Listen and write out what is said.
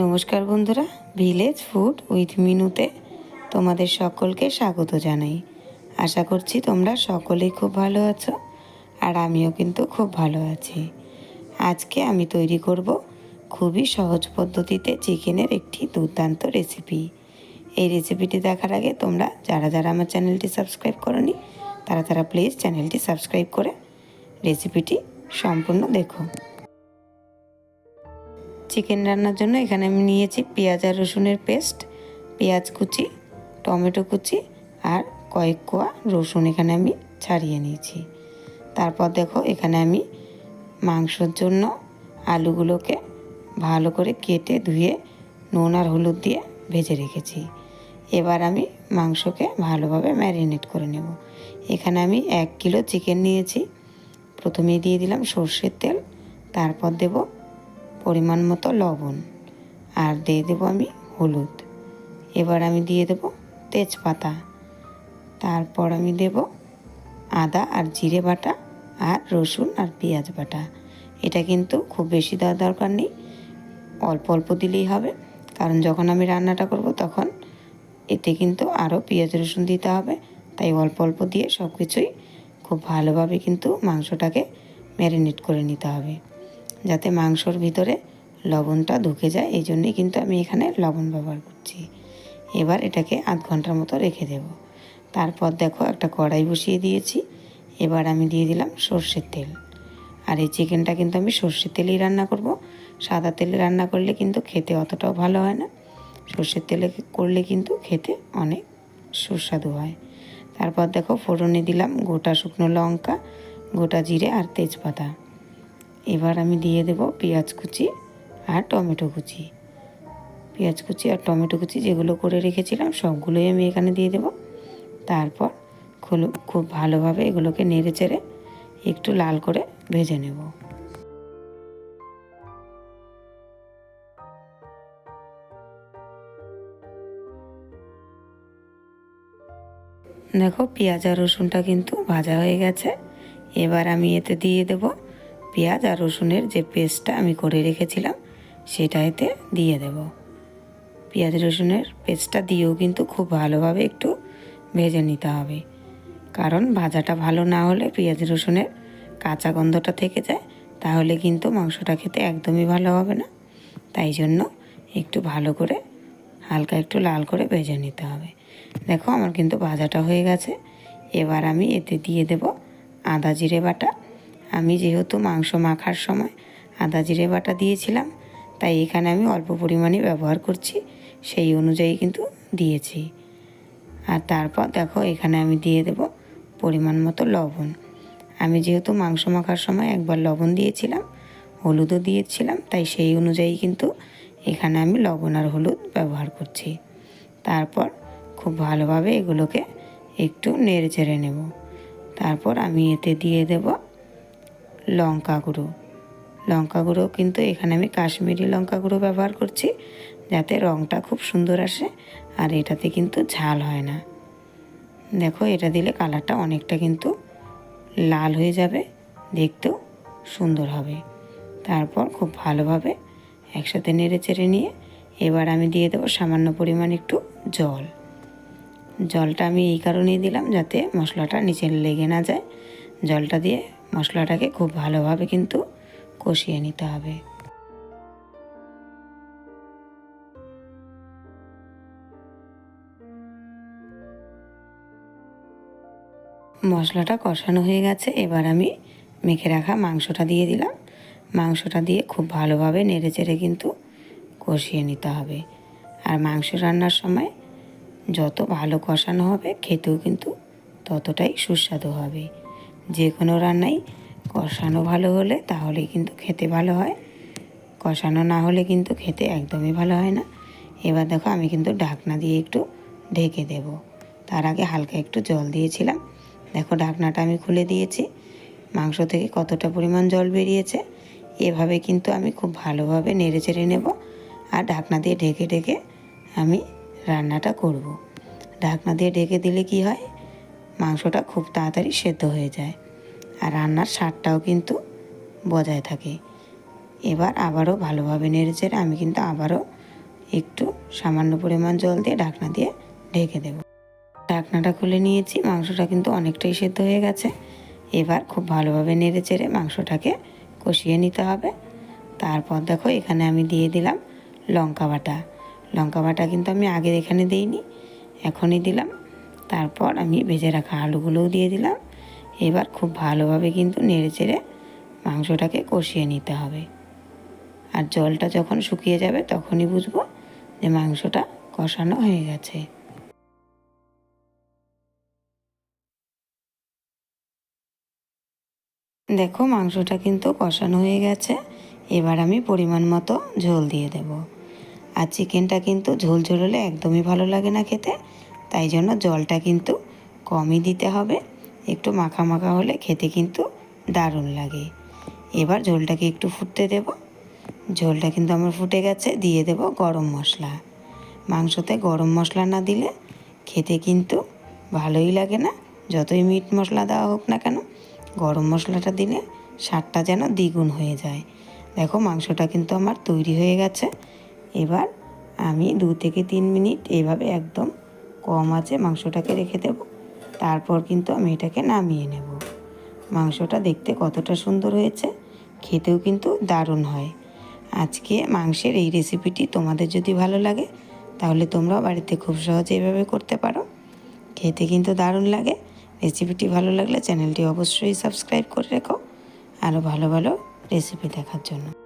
নমস্কার বন্ধুরা village food with মিনুতে তোমাদের সকলকে স্বাগত জানাই। আশা করছি তোমরা সকলেই খুব ভালো আছো আর আমিও কিন্তু খুব ভালো আছি। আজকে আমি তৈরি করব খুবই সহজ পদ্ধতিতে চিকেনের একটি দুর্দান্ত রেসিপি এই রেসিপিটি দেখার আগে তোমরা যারা যারা আমার চ্যানেলটি সাবস্ক্রাইব করনি, তারা তারা প্লিজ চ্যানেলটি সাবস্ক্রাইব করে রেসিপিটি সম্পূর্ণ দেখো। চিকেন রান্নার জন্য এখানে আমি নিয়েছি পেঁয়াজ আর রসুনের পেস্ট, পেঁয়াজ কুচি, টমেটো কুচি আর কয়েক কোয়া রসুন এখানে আমি ছাড়িয়ে নিয়েছি। তারপর দেখো এখানে আমি মাংসর জন্য আলুগুলোকে ভালো করে কেটে ধুয়ে নুন আর হলুদ দিয়ে ভেজে রেখেছি। এবার আমি মাংসকে ভালোভাবে ম্যারিনেট করে নেব। এখানে আমি এক কিলো চিকেন নিয়েছি। প্রথমেই দিয়ে দিলাম সর্ষের তেল, তারপর দেব পরিমাণ মতো লবণ। আর দিয়ে দেবো আমি হলুদ। এবার আমি দিয়ে দেব তেজপাতা। তারপর আমি দেব আদা আর জিরে বাটা আর রসুন আর পেঁয়াজ বাটা। এটা কিন্তু খুব বেশি দেওয়ার দরকার নেই। অল্প অল্প দিলেই হবে। কারণ যখন আমি রান্নাটা করব তখন এতে কিন্তু আরও পেঁয়াজ রসুন দিতে হবে। তাই অল্প অল্প দিয়ে সব কিছুই খুব ভালোভাবে কিন্তু মাংসটাকে ম্যারিনেট করে নিতে হবে। যাতে মাংসর ভিতরে লবণটা ঢুকে যায়, এই জন্যই কিন্তু আমি এখানে লবণ ব্যবহার করছি। এবার এটাকে আধ ঘণ্টার মতো রেখে দেব। তারপর দেখো একটা কড়াই বসিয়ে দিয়েছি। এবার আমি দিয়ে দিলাম সর্ষের তেল। আর এই চিকেনটা কিন্তু আমি সর্ষের তেলেই রান্না করব। সাদা তেলে রান্না করলে কিন্তু খেতে অতটাও ভালো হয় না। সর্ষের তেলে করলে কিন্তু খেতে অনেক সুস্বাদু হয়। তারপর দেখো ফোড়নে দিলাম গোটা শুকনো লঙ্কা, গোটা জিরে আর তেজপাতা। এবার আমি দিয়ে দেব পেঁয়াজ কুচি আর টমেটো কুচি। পেঁয়াজ কুচি আর টমেটো কুচি যেগুলো করে রেখেছিলাম সবগুলোই আমি এখানে দিয়ে দেব। তারপর খুব ভালোভাবে এগুলোকে নেড়ে চেড়ে একটু লাল করে ভেজে নেব। দেখো পেঁয়াজ আর রসুনটা কিন্তু ভাজা হয়ে গেছে। এবার আমি এতে দিয়ে দেব পেঁয়াজ আর রসুনের যে পেস্টটা আমি করে রেখেছিলাম সেটা এতে দিয়ে দেব। পেঁয়াজ, রসুনের পেস্টটা দিয়েও কিন্তু খুব ভালোভাবে একটু ভেজে নিতে হবে। কারণ ভাজাটা ভালো না হলে পেঁয়াজ, রসুনের কাঁচা গন্ধটা থেকে যায়, তাহলে কিন্তু মাংসটা খেতে একদমই ভালো হবে না। তাই জন্য একটু ভালো করে হালকা একটু লাল করে ভেজে নিতে হবে। দেখো, আমার কিন্তু ভাজাটা হয়ে গেছে। এবার আমি এতে দিয়ে দেব আদা জিরে বাটা আমি যেহেতু মাংস মাখার সময় আদা জিরে বাটা দিয়েছিলাম, তাই এখানে আমি অল্প পরিমাণে ব্যবহার করছি, সেই অনুযায়ী কিন্তু দিয়েছি। আর তারপর দেখো এখানে আমি দিয়ে দেব পরিমাণ মতো লবণ। আমি যেহেতু মাংস মাখার সময় একবার লবণ দিয়েছিলাম, হলুদও দিয়েছিলাম, তাই সেই অনুযায়ী কিন্তু এখানে আমি লবণ আর হলুদ ব্যবহার করছি। তারপর খুব ভালোভাবে এগুলোকে একটু নেড়ে চেড়ে নেব। তারপর আমি এতে দিয়ে দেব লঙ্কা গুঁড়ো। লঙ্কা গুঁড়ো কিন্তু এখানে আমি কাশ্মীরি লঙ্কা গুঁড়ো ব্যবহার করছি, যাতে রঙটা খুব সুন্দর আসে আর এটাতে কিন্তু ঝাল হয় না। দেখো, এটা দিলে কালারটা অনেকটা কিন্তু লাল হয়ে যাবে, দেখতেও সুন্দর হবে। তারপর খুব ভালোভাবে একসাথে নেড়ে চেড়ে নিয়ে এবার আমি দিয়ে দেবো সামান্য পরিমাণ একটু জল। জলটা আমি এই কারণেই দিলাম যাতে মশলাটা নিচে লেগে না যায়। জলটা দিয়ে মশলাটাকে খুব ভালোভাবে কিন্তু কষিয়ে নিতে হবে। মশলাটা কষানো হয়ে গেছে, এবার আমি মেখে রাখা মাংসটা দিয়ে দিলাম। মাংসটা দিয়ে খুব ভালোভাবে নেড়ে চেড়ে কিন্তু কষিয়ে নিতে হবে। আর মাংস রান্নার সময় যত ভালো কষানো হবে, খেতেও কিন্তু ততটাই সুস্বাদু হবে। যে কোনো রান্নাই কষানো ভালো হলে তাহলে কিন্তু খেতে ভালো হয়। কষানো না হলে কিন্তু খেতে একদমই ভালো হয় না। এবার দেখো আমি কিন্তু ঢাকনা দিয়ে একটু ঢেকে দেব। তার আগে হালকা একটু জল দিয়েছিলাম। দেখো ঢাকনাটা আমি খুলে দিয়েছি। মাংস থেকে কতটা পরিমাণ জল বেরিয়েছে, এভাবে কিন্তু আমি খুব ভালোভাবে নেড়ে চেড়ে নেব আর ঢাকনা দিয়ে ঢেকে ঢেকে আমি রান্নাটা করব। ঢাকনা দিয়ে ঢেকে দিলে কি হয় মাংসটা খুব তাড়াতাড়ি সেদ্ধ হয়ে যায়। আর রান্নার স্বাদটাও কিন্তু বজায় থাকে। এবার আবারও ভালোভাবে নেড়ে চেড়ে আমি কিন্তু আবারও একটু সামান্য পরিমাণ জল দিয়ে ঢাকনা দিয়ে ঢেকে দেব। ঢাকনাটা খুলে নিয়েছি, মাংসটা কিন্তু অনেকটাই সেদ্ধ হয়ে গেছে। এবার খুব ভালোভাবে নেড়ে চেড়ে মাংসটাকে কষিয়ে নিতে হবে। তারপর দেখো এখানে আমি দিয়ে দিলাম লঙ্কা বাটা। লঙ্কা বাটা কিন্তু আমি আগে এখানে দিইনি, এখনই দিলাম। তারপর আমি ভেজে রাখা আলুগুলোও দিয়ে দিলাম। এবার খুব ভালোভাবে কিন্তু নেড়ে চেড়ে মাংসটাকে কষিয়ে নিতে হবে। আর জলটা যখন শুকিয়ে যাবে তখনই বুঝব যে মাংসটা কষানো হয়ে গেছে। দেখো মাংসটা কিন্তু কষানো হয়ে গেছে। এবার আমি পরিমাণ মতো ঝোল দিয়ে দেব। আর চিকেনটা কিন্তু ঝোল ঝোল হলে একদমই ভালো লাগে না খেতে। তাই জন্য জলটা কিন্তু কমই দিতে হবে। একটু মাখা মাখা হলে খেতে কিন্তু দারুণ লাগে। এবার ঝোলটাকে একটু ফুটতে দেব। ঝোলটা কিন্তু আমার ফুটে গেছে, দিয়ে দেব গরম মশলা। মাংসতে গরম মশলা না দিলে খেতে কিন্তু ভালোই লাগে না। যতই মিট মশলা দেওয়া হোক না কেন, গরম মশলাটা দিলে স্বাদটা যেন দ্বিগুণ হয়ে যায়। দেখো মাংসটা কিন্তু আমার তৈরি হয়ে গেছে। এবার আমি দু থেকে তিন মিনিট এভাবে একদম কম আছে, মাংসটাকে রেখে দেব। তারপর কিন্তু আমি এটাকে নামিয়ে নেব। মাংসটা দেখতে কতটা সুন্দর হয়েছে, খেতেও কিন্তু দারুণ হয়। আজকে মাংসের এই রেসিপিটি তোমাদের যদি ভালো লাগে, তাহলে তোমরাও বাড়িতে খুব সহজে এভাবে করতে পারো। খেতে কিন্তু দারুণ লাগে। রেসিপিটি ভালো লাগলে চ্যানেলটি অবশ্যই সাবস্ক্রাইব করে রেখো। আরও ভালো ভালো রেসিপি দেখার জন্য।